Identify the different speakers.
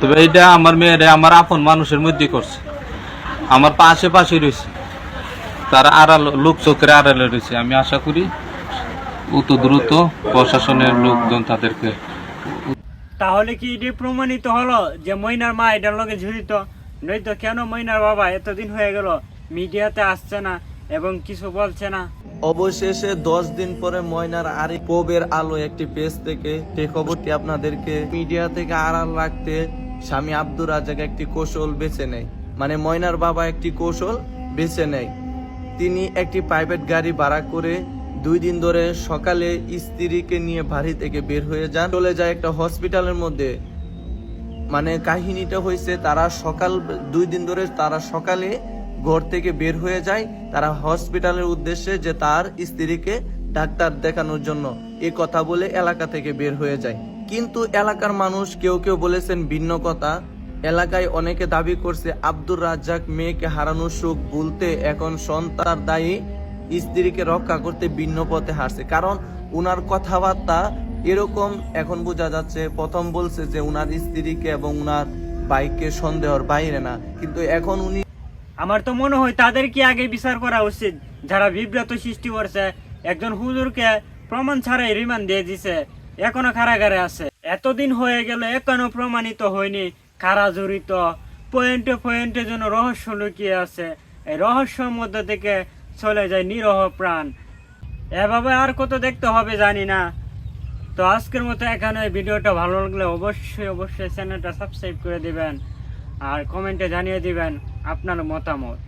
Speaker 1: তবে এইটা আমার মেয়েরে আমার আপন মানুষের মধ্যে করছে। আমার পাশে পাশে রয়েছে। তারা আড়াল লোক চোখের আড়ালে রয়েছে। আমি আশা করি অত দ্রুত প্রশাসনের লোকজন তাদেরকে
Speaker 2: তাহলে কি এটি প্রমাণিত হলো যে মইনার মা এটার লগে জড়িত? নয়তো কেন মইনার বাবা এতদিন হয়ে গেল? মিডিয়াতে আসছে না এবং কিছু বলছে না।
Speaker 3: অবশেষে দশ দিন পরে ময়নার আরেক পবের আলো একটি পেজ থেকে সেই খবরটি আপনাদেরকে মিডিয়া থেকে আড়াল রাখতে স্বামী আব্দুর রাজাক একটি কৌশল বেছে নেয়। মানে ময়নার বাবা একটি কৌশল বেছে নেয়। তিনি একটি প্রাইভেট গাড়ি ভাড়া করে দুই দিন ধরে সকালে স্ত্রীকে নিয়ে বাড়ি থেকে বের হয়ে যান। চলে যায় একটা হসপিটালের মধ্যে। মানে কাহিনীটা হয়েছে তারা সকাল, দুই দিন ধরে তারা সকালে ঘর থেকে বের হয়ে যায়। তারা হসপিটালের উদ্দেশ্যে যে তার স্ত্রীকে ডাক্তার দেখানোর জন্য এই কথা বলে এলাকা থেকে বের হয়ে যায়। কিন্তু এলাকার মানুষ কেউ কেউ বলেছেন ভিন্ন কথা। এলাকায় অনেকে দাবি করছে আব্দুর রাজ্জাক মেয়েকে হারানোর সুখ ভুলতে এখন সন্তান দায়ী, স্ত্রীকে রক্ষা করতে ভিন্ন পথে হারছে কারণ উনার কথাবার্তা এরকম এখন বোঝা যাচ্ছে, প্রথম বলছে যে উনার স্ত্রীকে এবং উনার বাইককে সন্দেহর বাইরে না। কিন্তু এখন উনি
Speaker 2: আমার তো মনে হয় তাদেরকে আগে বিচার করা উচিত? যারা বিব্রত সৃষ্টি করছে, একজন হুজুরকে প্রমাণ ছাড়াই রিমান্ড দিয়ে দিছে। এখনও কারাগারে আছে। এতদিন হয়ে গেল এখনও প্রমাণিত হয়নি? কারা জড়িত পয়েন্টে পয়েন্টে যেন রহস্য লুকিয়ে আছে। এই রহস্যের মধ্যে থেকে চলে যায় নিরহ প্রাণ। এভাবে আর কত দেখতে হবে জানি না। তো আজকের মতো এখানে ভিডিওটা ভালো লাগলে অবশ্যই অবশ্যই চ্যানেলটা সাবস্ক্রাইব করে দিবেন। আর কমেন্টে জানিয়ে দিবেন আপনার মতামত।